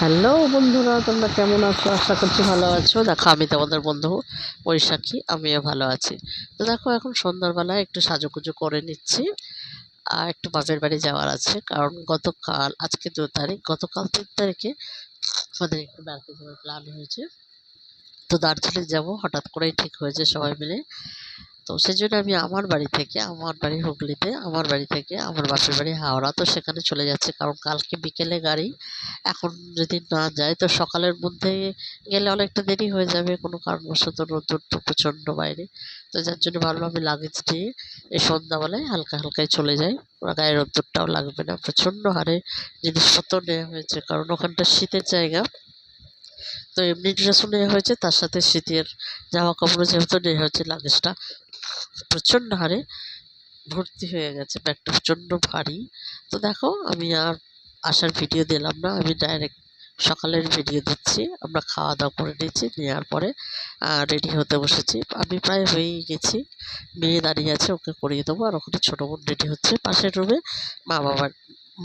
Hello বন্ধুরা, তোমরা কেমন আছো? আশা করছি ভালো আছো। দেখো, আমি তোমাদের বন্ধু বৈশাখী, আমিও ভালো আছি। তো দেখো, এখন সন্ধ্যাবেলায় একটু সাজুগুজু করে নিচ্ছি। আর একটু বাপের বাড়ি যাওয়ার আছে, কারণ গতকাল, আজকে দু তারিখ, গতকাল তিন তারিখে আমাদের একটু যাওয়ার প্ল্যান হয়েছে। তো দার্জিলিং যাব, হঠাৎ করেই ঠিক হয়েছে সবাই মিলে। তো সেই জন্য আমি আমার বাড়ি থেকে, আমার বাড়ি হুগলিতে, আমার বাড়ি থেকে আমার বাপের বাড়ি হাওড়া, তো সেখানে চলে যাচ্ছে। কারণ কালকে বিকেলে গাড়ি, এখন যদি না যায় তো সকালের মধ্যে গেলে অনেকটা দেরি হয়ে যাবে, কোনো কারণবশত রোদ্দুর তো প্রচণ্ড বাইরে। তো যার জন্য ভাবলাম আমি লাগেজ নিয়ে এই সন্ধ্যাবেলায় হালকা হালকায় চলে যাই। ওরা গায়ে রোদ্দুরটাও লাগবে না, প্রচণ্ড হারে জিনিসপত্র নেওয়া হয়েছে, কারণ ওখানটা শীতের জায়গা। তো এমনি ড্রেসও নেওয়া হয়েছে, তার সাথে শীতের জামা কাপড়ও যেহেতু নেওয়া হয়েছে লাগেজটা প্রচণ্ড হারে ভর্তি হয়ে গেছে ব্যাগটা প্রচণ্ড ভারী। তো দেখো, আমি আর আসার ভিডিও দিলাম না, আমি ডাইরেক্ট সকালের ভিডিও দিচ্ছি, আমরা খাওয়া দাওয়া করে নিয়েছি, নেওয়ার পরে রেডি হতে বসেছি। আমি প্রায় হয়েই গেছি, মেয়ে দাঁড়িয়ে আছে, ওকে করিয়ে দেবো, আর ওখানে ছোটো বোন রেডি হচ্ছে। পাশের রুমে মা বাবার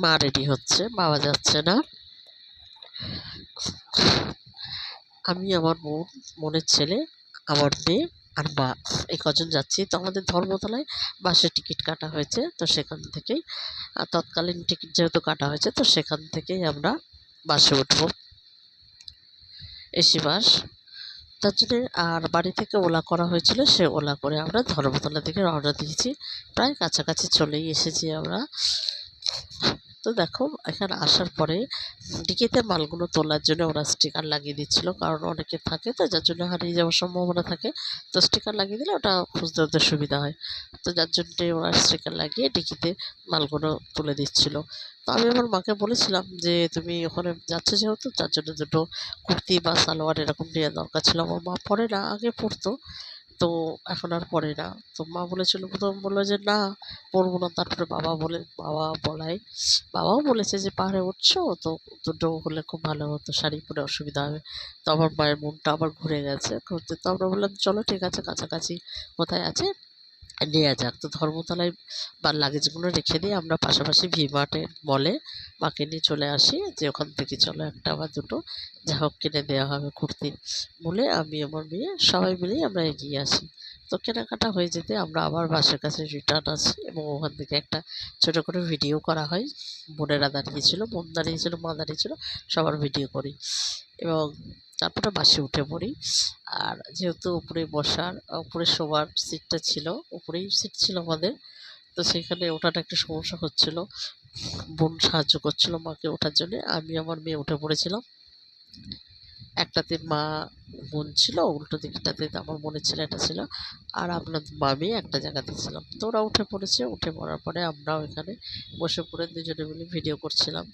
মা রেডি হচ্ছে, বাবা যাচ্ছে না। আমি, আমার বোন মনের ছেলে, আমার মেয়ে আর মা এই কজন যাচ্ছি, তো আমাদের ধর্মতলায় বাসের টিকিট কাটা হয়েছে, তো সেখান থেকেই তৎকালীন টিকিট যেহেতু কাটা হয়েছে, তো সেখান থেকেই আমরা বাসে উঠব। AC bus. তার জন্যে আর বাড়ি থেকে ওলা করা হয়েছিল, সে ওলা করে আমরা ধর্মতলা থেকে রওনা দিয়েছি। প্রায় কাছাকাছি চলেই এসেছি আমরা। তো দেখো, এখানে আসার পরে ডিকিতে মালগুলো তোলার জন্য ওরা স্টিকার লাগিয়ে দিচ্ছিল। কারণ অনেকে থাকে তো, যার জন্য হারিয়ে যাওয়ার সম্ভাবনা থাকে। তো স্টিকার লাগিয়ে দিলে ওটা খুঁজতে ওদের সুবিধা হয়। তো যার জন্যে ওরা স্টিকার লাগিয়ে ডিকিতে মালগুলো তুলে দিচ্ছিল। তো আমি আমার মাকে বলেছিলাম যে, তুমি ওখানে যাচ্ছ যেহেতু, তার জন্য দুটো কুর্তি বা সালোয়ার এরকম নেওয়া দরকার ছিল। আমার মা পরে না, আগে পরতো। তো এখন আর পড়ে না। তো মা বলেছিল, প্রথম বলল যে, না, পড়ব না। তারপরে বাবা বলে, বাবা বলায় বাবাও বলেছে যে, পাহাড়ে উঠছো? তো দুটো হলে খুব ভালো হতো, শাড়ি পরে অসুবিধা হবে। তো আমার মায়ের মনটা আবার ঘুরে গেছে। ঘুরতে তো আমরা বললাম, চলো ঠিক আছে, কাছাকাছি কোথায় আছে? নেওয়া যাক। তো ধর্মতলায় বা লাগেজগুলো রেখে দিয়ে আমরা পাশাপাশি ভি মার্টের মলে মাকে নিয়ে চলে আসি যে ওখান থেকে চলো একটা বা দুটো। যা হোক কিনে দেওয়া হবে কুর্তি বলে আমি, আমার মেয়ে সবাই মিলেই আমরা এগিয়ে আসি। তো কেনাকাটা হয়ে যেতে আমরা আবার বাসের কাছে রিটার্ন আসি এবং ওখান থেকে একটা ছোটো করে ভিডিও করা হয়। বোনেরা দাঁড়িয়েছিল বোন দাঁড়িয়েছিল মা দাঁড়িয়েছিল সবার ভিডিও করি। এবং তারপরে বাসে উঠে পড়ি। আর যেহেতু উপরে বসার, উপরে শোবার সিটটা ছিল, উপরেই সিট ছিল আমাদের, তো সেখানে ওঠাটা একটা সমস্যা হচ্ছিল। বোন সাহায্য করছিল মাকে ওঠার জন্যে, আমি আমার মেয়ে উঠে পড়েছিলাম। একটাতে মা বোন ছিল, উল্টো দিকটাতে আমার বোনের ছেলেটা ছিল, আর আপনার মামি একটা জায়গাতে ছিলাম। তো ওরা উঠে পড়েছে, উঠে পড়ার পরে আমরাও এখানে বসে পড়ে দুজনে মিলে ভিডিও করছিলাম।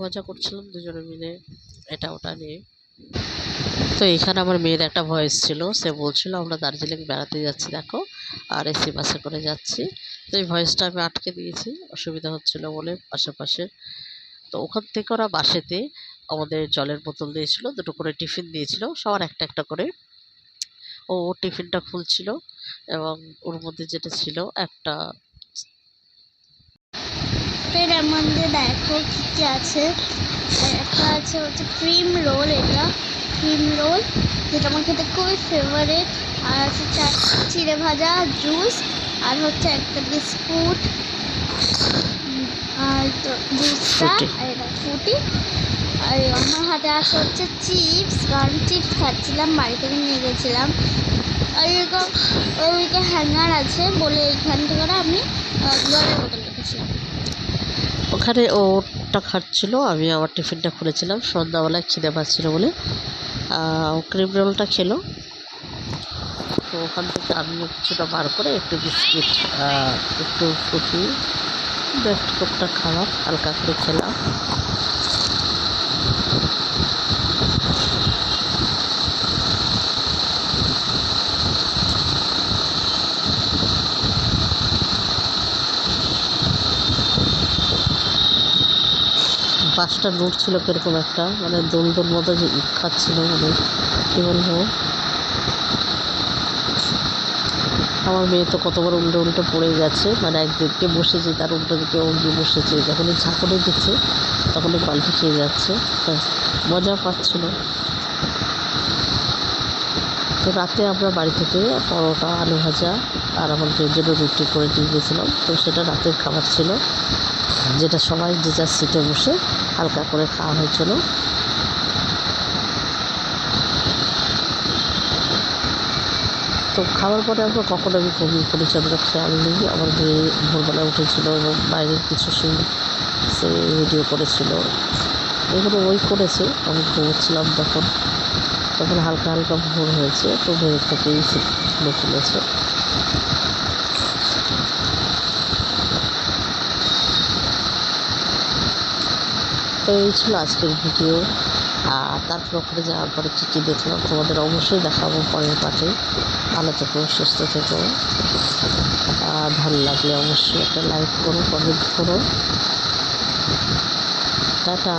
মজা করছিলাম দুজনে মিলে, এটা ওটা নিয়ে। তো এখানে আমার মেয়ের একটা ভয়েস ছিল, সে বলছিল, আমরা দার্জিলিং বেড়াতে যাচ্ছি, দেখো, আর এসি বাসে করে যাচ্ছি। তো এই ভয়েসটা আমি আটকে দিয়েছি, অসুবিধা হচ্ছিল বলে আশেপাশে তো ওখান থেকে ওরা বাসেতে আমাদের জলের বোতল দিয়েছিল, দুটো করে টিফিন দিয়েছিল, সবার একটা একটা করে। ও টিফিনটা খুলছিল এবং ওর মধ্যে যেটা ছিল, একটা এর মধ্যে দেখো কি কি আছে। একটা আছে হচ্ছে ক্রিম রোল এটা ক্রিম রোল যেটা আমার খেতে খুবই ফেভারেট আর আছে চিড়ে ভাজা জুস আর হচ্ছে একটা বিস্কুট। আর তো জুসটা. আর এটা ফুটি আর আমার হাতে আছে হচ্ছে চিপস কারণ চিপস খাচ্ছিলাম বাড়ি থেকে নিয়ে গেছিলাম। আর এরকম ওইদিকে হ্যাঙ্গার আছে বলে এইখান থেকে আমি জলের বোতল ওখানে ওটা খাচ্ছিলো, আমি আমার টিফিনটা খুলেছিলাম সন্ধ্যাবেলায় খিদে পাচ্ছিলো বলে। ক্রিম রোলটা খেলো। তো ওখান থেকে আমি কিছুটা বার করে একটু বিস্কিট একটু ফুটি দু একটা খাওয়া, হালকা করে খেলাম। বাসটা নড়ছিল কীরকম একটা মানে দোল দোল মতো যে খাচ্ছিল মানে কী বলব? আমার মেয়ে তো কতবার উল্টো উল্টো পড়ে গেছে মানে একদিকে বসেছে তার উল্টো দিকে গিয়ে বসেছে যখনই ঝাঁকুনি দিচ্ছে তখনই পাল্টে খেয়ে যাচ্ছে হ্যাঁ, মজা পাচ্ছিল। তো রাতে আমরা বাড়ি থেকে পরোটা আলু ভাজা আর আমার মেয়ের জন্য রুটি করে নিয়ে গেছিলাম তো সেটা রাতের খাবার ছিল। যেটা সবাই যে যার সিটে বসে হালকা করে খাওয়া হয়েছিল। তো খাওয়ার পরে আমরা কখনো আমি পড়েছি আমরা খেয়াল নেই। আমার মেয়ে ভোরবেলা উঠেছিল এবং বাইরের কিছু সিন সে ভিডিও করেছিল। এগুলো ওই করেছে, আমি ঘুমোচ্ছিলাম তখন। তখন হালকা হালকা ভোর হয়েছে, তো ভোর থেকেই সেগুলো তুলেছে তো এই ছিল আজকের ভিডিও। আর তারপর ওখানে যাওয়ার পরে কী কী দেখলাম, তোমাদের অবশ্যই দেখাবো পরের পাটে ভালো থেকো, সুস্থ থেকো। ভালো লাগলে অবশ্যই একটা লাইক করো কমেন্ট করো। টাটা।